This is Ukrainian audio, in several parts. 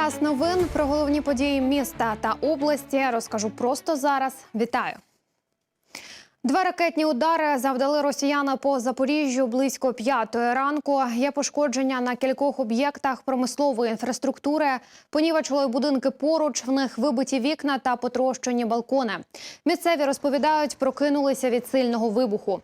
Час новин про головні події міста та області розкажу просто зараз. Вітаю. Два ракетні удари завдали росіяни по Запоріжжю близько п'ятої ранку. Є пошкодження на кількох об'єктах промислової інфраструктури. Понівечили будинки поруч. В них вибиті вікна та потрощені балкони. Місцеві розповідають, прокинулися від сильного вибуху.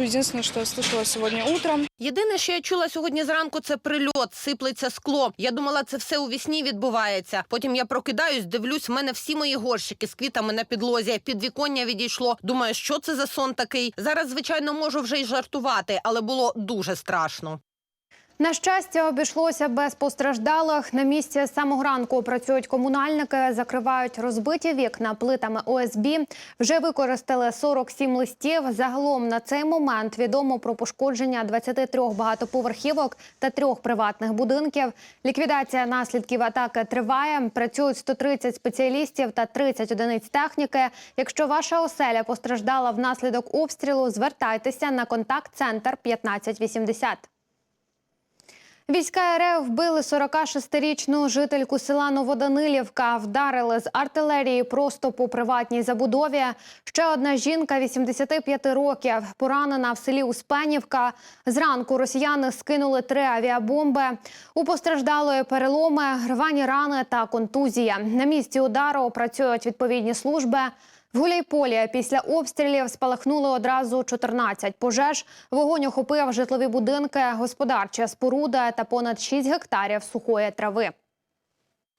Единственное, что я слышала сегодня утром, Єдине, що я чула сьогодні зранку, це прильот, сиплеться скло. Я думала, це все у вісні відбувається. Потім я прокидаюсь, дивлюсь, в мене всі мої горщики з квітами на підлозі. Підвіконня відійшло. Думаю, що це за сон такий. Зараз, звичайно, можу вже й жартувати, але було дуже страшно. На щастя, обійшлося без постраждалих. На місці з самого ранку працюють комунальники, закривають розбиті вікна плитами ОСБ. Вже використали 47 листів. Загалом на цей момент відомо про пошкодження 23 багатоповерхівок та трьох приватних будинків. Ліквідація наслідків атаки триває. Працюють 130 спеціалістів та 30 одиниць техніки. Якщо ваша оселя постраждала внаслідок обстрілу, звертайтеся на контакт-центр 1580. Війська РФ вбили 46-річну жительку села Новоданилівка. Вдарили з артилерії просто по приватній забудові. Ще одна жінка 85 років, поранена в селі Успенівка. Зранку росіяни скинули три авіабомби. У постраждалої переломи, рвані рани та контузія. На місці удару працюють відповідні служби. В Гуляйполі після обстрілів спалахнуло одразу 14 пожеж. Вогонь охопив житлові будинки, господарча споруда та понад 6 гектарів сухої трави.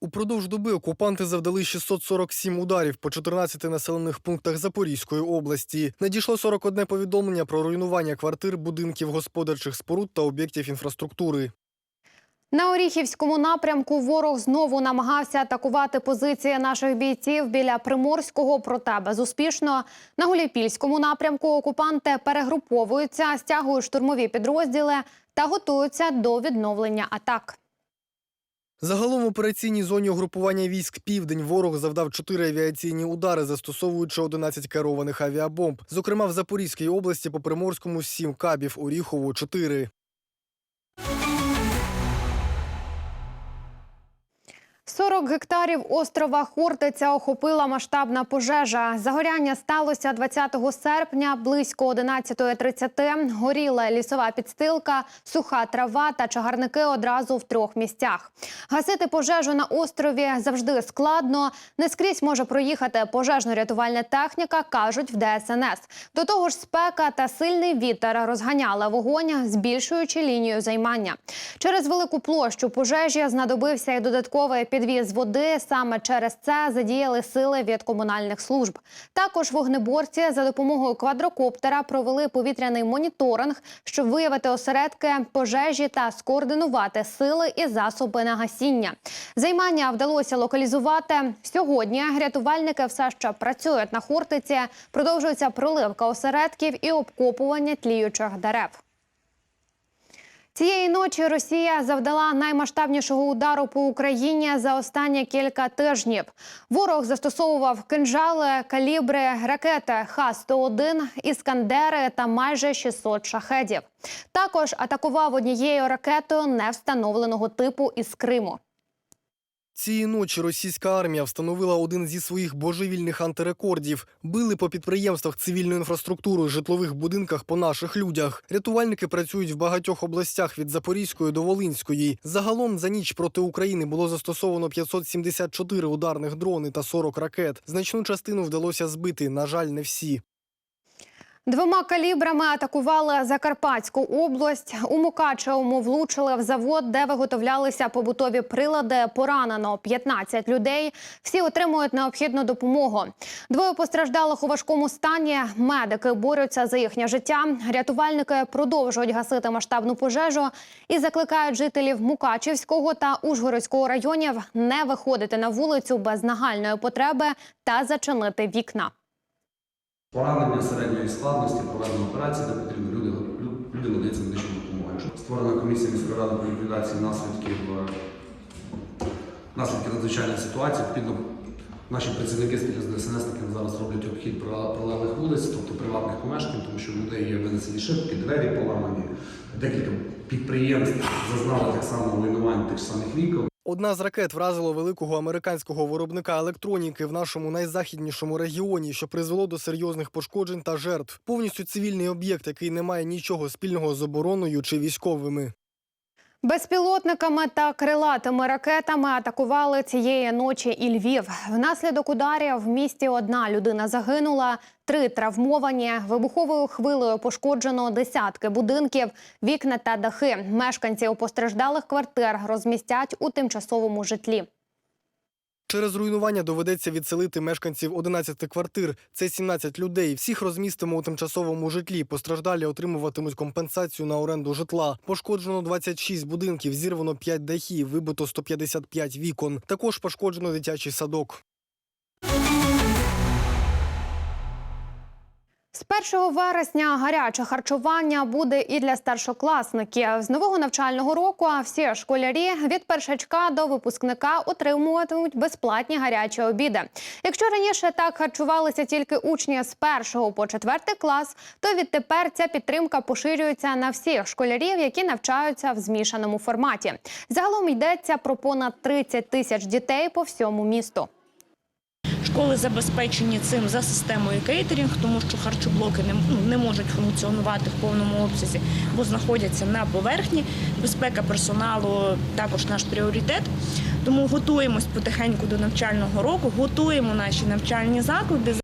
Упродовж доби окупанти завдали 647 ударів по 14 населених пунктах Запорізької області. Надійшло 41 повідомлення про руйнування квартир, будинків, господарчих споруд та об'єктів інфраструктури. На Оріхівському напрямку ворог знову намагався атакувати позиції наших бійців біля Приморського, проте безуспішно. На Гуляйпільському напрямку окупанти перегруповуються, стягують штурмові підрозділи та готуються до відновлення атак. Загалом в операційній зоні угрупування військ Південь ворог завдав 4 авіаційні удари, застосовуючи 11 керованих авіабомб. Зокрема, в Запорізькій області по Приморському 7 кабів, Оріхову 4. – 40 гектарів острова Хортиця охопила масштабна пожежа. Загоряння сталося 20 серпня близько 11.30. Горіла лісова підстилка, суха трава та чагарники одразу в трьох місцях. Гасити пожежу на острові завжди складно. Не скрізь може проїхати пожежно-рятувальна техніка, кажуть в ДСНС. До того ж, спека та сильний вітер розганяли вогонь, збільшуючи лінію займання. Через велику площу пожежі знадобився і додатковий підвіз води. Саме через це задіяли сили від комунальних служб. Також вогнеборці за допомогою квадрокоптера провели повітряний моніторинг, щоб виявити осередки пожежі та скоординувати сили і засоби на гасіння. Займання вдалося локалізувати сьогодні. Рятувальники все ще працюють на Хортиці. Продовжується проливка осередків і обкопування тліючих дерев. Цієї ночі Росія завдала наймасштабнішого удару по Україні за останні кілька тижнів. Ворог застосовував кинжали, калібри, ракети Х-101, іскандери та майже 600 шахедів. Також атакував однією ракетою невстановленого типу із Криму. Цієї ночі російська армія встановила один зі своїх божевільних антирекордів. Били по підприємствах цивільної інфраструктури, житлових будинках по наших людях. Рятувальники працюють в багатьох областях від Запорізької до Волинської. Загалом за ніч проти України було застосовано 574 ударних дрони та 40 ракет. Значну частину вдалося збити. На жаль, не всі. Двома калібрами атакували Закарпатську область. У Мукачевому влучили в завод, де виготовлялися побутові прилади. Поранено 15 людей. Всі отримують необхідну допомогу. Двоє постраждалих у важкому стані. Медики борються за їхнє життя. Рятувальники продовжують гасити масштабну пожежу і закликають жителів Мукачівського та Ужгородського районів не виходити на вулицю без нагальної потреби та зачинити вікна. Поранення середньої складності, проведення операції, де потрібно люди, люди надається медичну допомогу. Якщо Створена комісія міської ради по ліквідації наслідків, е, наслідків надзвичайної ситуації. Відповідно, наші працівники спільно з ДСНСниками зараз роблять обхід прилеглих вулиць, тобто приватних помешкань, тому що в людей є винесені шибки, двері поламані, декілька підприємств зазнали так само руйнувань тих самих вікон. Одна з ракет вразила великого американського виробника електроніки в нашому найзахіднішому регіоні, що призвело до серйозних пошкоджень та жертв. Повністю цивільний об'єкт, який не має нічого спільного з обороною чи військовими. Безпілотниками та крилатими ракетами атакували цієї ночі і Львів. Внаслідок ударів в місті одна людина загинула, три травмовані. Вибуховою хвилею пошкоджено десятки будинків, вікна та дахи. Мешканців постраждалих квартир розмістять у тимчасовому житлі. Через руйнування доведеться відселити мешканців 11 квартир. Це 17 людей. Всіх розмістимо у тимчасовому житлі. Постраждалі отримуватимуть компенсацію на оренду житла. Пошкоджено 26 будинків, зірвано 5 дахів, вибито 155 вікон. Також пошкоджено дитячий садок. З 1 вересня гаряче харчування буде і для старшокласників. З нового навчального року всі школярі від першачка до випускника отримуватимуть безплатні гарячі обіди. Якщо раніше так харчувалися тільки учні з першого по четвертий клас, то відтепер ця підтримка поширюється на всіх школярів, які навчаються в змішаному форматі. Загалом йдеться про понад 30 тисяч дітей по всьому місту. Школи забезпечені цим за системою кейтерінг, тому що харчоблоки не, ну, не можуть функціонувати в повному обсязі, бо знаходяться на поверхні. Безпека персоналу також наш пріоритет. Тому готуємось потихеньку до навчального року, готуємо наші навчальні заклади.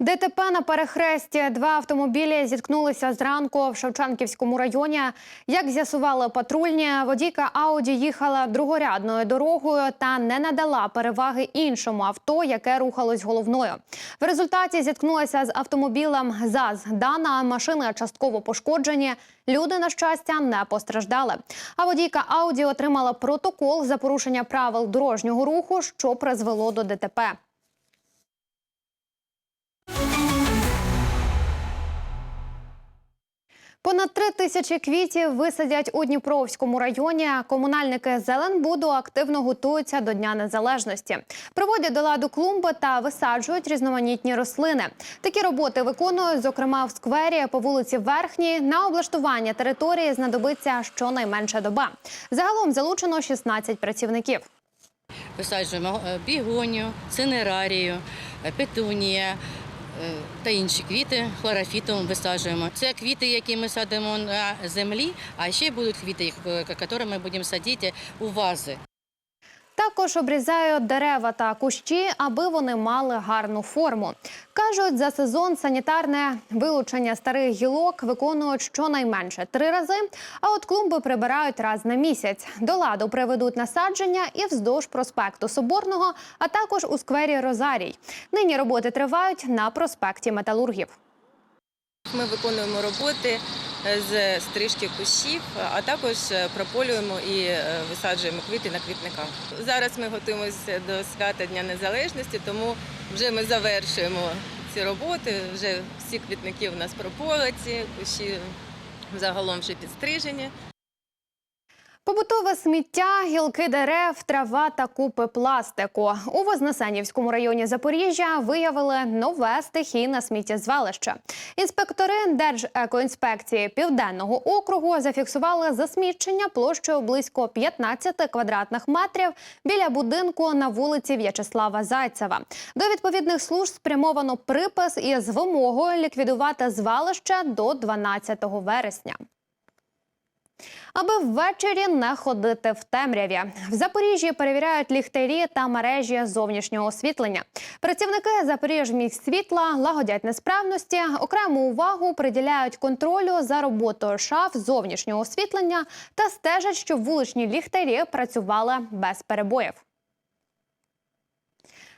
ДТП на перехресті. Два автомобілі зіткнулися зранку в Шевченківському районі. Як з'ясували патрульні, водійка Ауді їхала другорядною дорогою та не надала переваги іншому авто, яке рухалось головною. В результаті зіткнулася з автомобілем ЗАЗ. Дана машини частково пошкоджені. Люди, на щастя, не постраждали. А водійка Ауді отримала протокол за порушення правил дорожнього руху, що призвело до ДТП. Понад три тисячі квітів висадять у Дніпровському районі. Комунальники Зеленбуду активно готуються до Дня Незалежності. Приводять до ладу клумби та висаджують різноманітні рослини. Такі роботи виконують, зокрема в сквері по вулиці Верхній. На облаштування території знадобиться щонайменше доба. Загалом залучено 16 працівників. Висаджуємо е, бігонію, цинерарію, е, петунія та інші квіти хлорофітом висаджуємо. Це квіти, які ми садимо на землі, а ще будуть квіти, е, які ми будемо садити у вази. Також обрізають дерева та кущі, аби вони мали гарну форму. Кажуть, за сезон санітарне вилучення старих гілок виконують щонайменше три рази. А от клумби прибирають раз на місяць. До ладу приведуть насадження і вздовж проспекту Соборного, а також у сквері Розарій. Нині роботи тривають на проспекті Металургів. Ми виконуємо роботи з стрижки кущів, а також е, прополюємо і е, висаджуємо квіти на квітниках. Зараз ми готуємося до свята Дня Незалежності, тому вже ми завершуємо ці роботи. Вже всі квітники у нас прополиці, кущі загалом вже підстрижені. Побутове сміття, гілки дерев, трава та купи пластику. У Вознесенівському районі Запоріжжя виявили нове стихійне сміттєзвалище. Інспектори Держекоінспекції Південного округу зафіксували засмічення площею близько 15 квадратних метрів біля будинку на вулиці В'ячеслава Зайцева. До відповідних служб спрямовано припис із вимогою ліквідувати звалище до 12 вересня. Аби ввечері не ходити в темряві. В Запоріжжі перевіряють ліхтарі та мережі зовнішнього освітлення. Працівники Запоріжміськсвітла лагодять несправності, окрему увагу приділяють контролю за роботою шаф зовнішнього освітлення та стежать, щоб вуличні ліхтарі працювали без перебоїв.